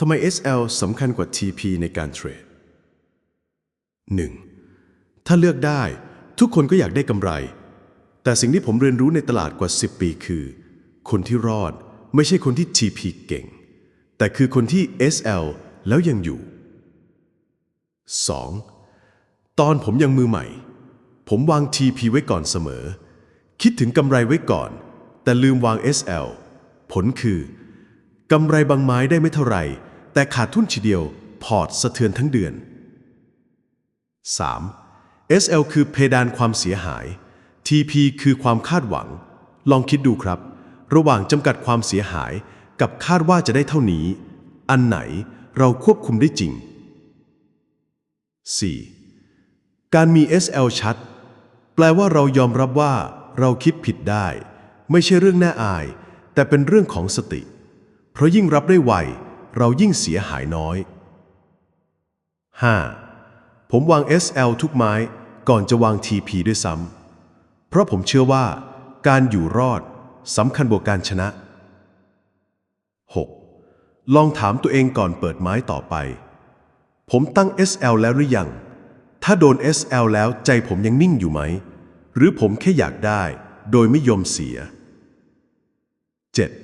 ทำไม SL สำคัญกว่า TP ในการเทรด 1. ถ้าเลือกได้ทุกคนก็อยากได้กำไร แต่สิ่งที่ผมเรียนรู้ในตลาดกว่า 10 ปีคือ คนที่รอดไม่ใช่คนที่ TP เก่ง แต่คือคนที่ SL แล้วยังอยู่ 2. ตอนผมยังมือใหม่ ผมวาง TP ไว้ก่อนเสมอ คิดถึงกำไรไว้ก่อน แต่ลืมวาง SL ผลคือกำไรบางไม้ได้ไม่เท่าไหร่ แต่ขาดทุนทีเดียว พอร์ตสะเทือนทั้งเดือน 3. SL คือเพดานความเสียหาย TP คือความคาดหวัง ลองคิดดูครับ ระหว่างจำกัดความเสียหายกับคาดว่าจะได้เท่านี้ อันไหนเราควบคุมได้จริง 4. การมี SL ชัด แปลว่าเรายอมรับว่าเราคิดผิดได้ ไม่ใช่เรื่องน่าอาย แต่เป็นเรื่องของสติ เพราะยิ่งรับได้ไว เรายิ่งเสียหายน้อย 5. ผมวาง SL ทุกไม้ก่อนจะวาง TP ด้วยซ้ำเพราะผมเชื่อว่าการอยู่รอดสำคัญกว่าการชนะ 6. ลองถามตัวเองก่อนเปิดไม้ต่อไป ผมตั้ง SL แล้วหรือยัง ถ้าโดน SL แล้วใจผมยังนิ่งอยู่ไหม หรือผมแค่อยากได้โดยไม่ยอมเสีย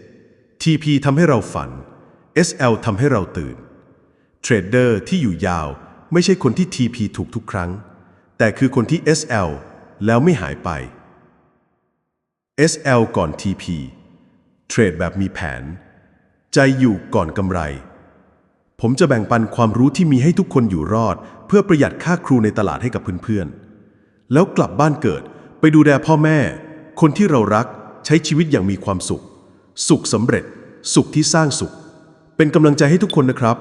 7. TP ทำให้เราฝัน SL ทำให้เราตื่น เทรดเดอร์ที่อยู่ยาวไม่ใช่คนที่ TP ถูกทุกครั้ง แต่คือคนที่ SL แล้วไม่หายไป SL ก่อน TP เทรดแบบมีแผน ใจอยู่ก่อนกำไร ผมจะแบ่งปันความรู้ที่มีให้ทุกคนอยู่รอด เพื่อประหยัดค่าครูในตลาดให้กับเพื่อนๆ แล้วกลับบ้านเกิดไปดูแลพ่อแม่ คนที่เรารักใช้ชีวิตอย่างมีความสุข สุขสำเร็จ สุขที่สร้างสุข เป็นกำลังใจให้ทุกคนนะครับ